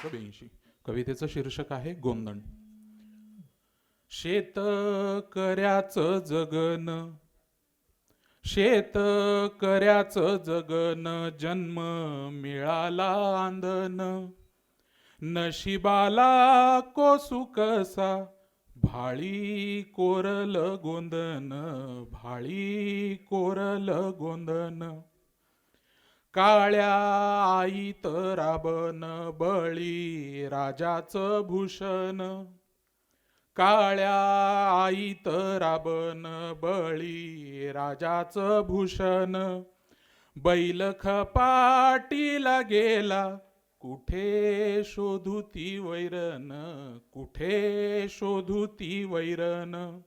क्रमांक ब्याऐंशी. कवितेचं शीर्षक आहे गोंदण शेतकऱ्याचं जगन शेतकऱ्याचं जगन जन्म मिळाला आंदन. नशिबाला कोसू कसा भाळी कोरल गोंदन भाळी कोरल गोंदन. काळ्या आईत राबन बळी राजाचं भूषण. काळ्या आईत राबन बळी राजाचं भूषण. बैल खपाटीला गेला कुठे शोधू ती वैरण? कुठे शोधू ती वैरण?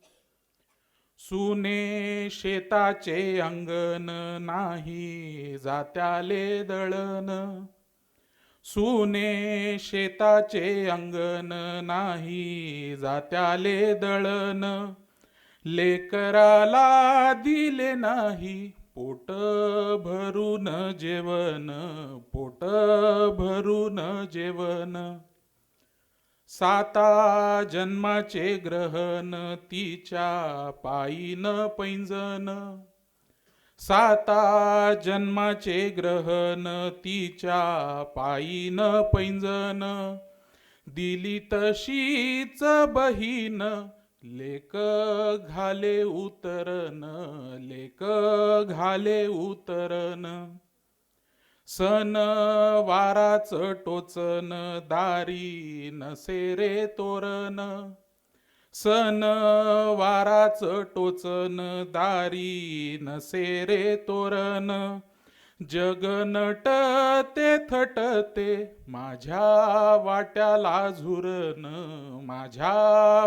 सुने शेताचे अंगण नाही जात्याले दळण. सुने शेताचे अंगण नाही जात्याले दळण. लेकराला दिले नाही पोट भरून जेवण. पोट भरून जेवण. साता जन्माचे ग्रहण तिच्या पायीन पैंजन साता जन्माचे ग्रहण तिच्या पायीन पैंजन दिली तशीच बहीण लेक घाले उतरन लेक घाले उतरन सन वाराच टोचन दारी नसे रे तोरण. सन वाराच टोचन दारी नसे रे तोरण. जगनट ते थटते माझ्या वाट्याला झुरन माझ्या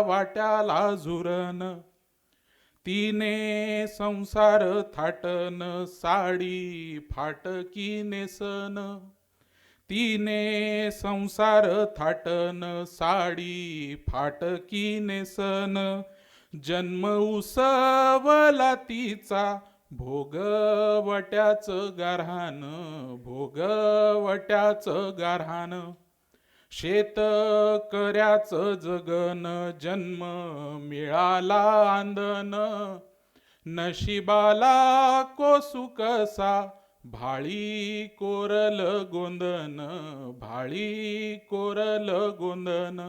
वाट्याला झुरन. तिने संसार थाटन साडी फाटकी नेसन तिने संसार थाटन साडी फाटकी नेसन जन्म उसवला तिचा भोगवट्याचं गारहान भोगवट्याचं गारहान. शेतकऱ्याचं जगन जन्म मिळाला आंदन. नशिबाला कोसुकसा भाळी कोरल गोंदन भाळी कोरल गोंदन.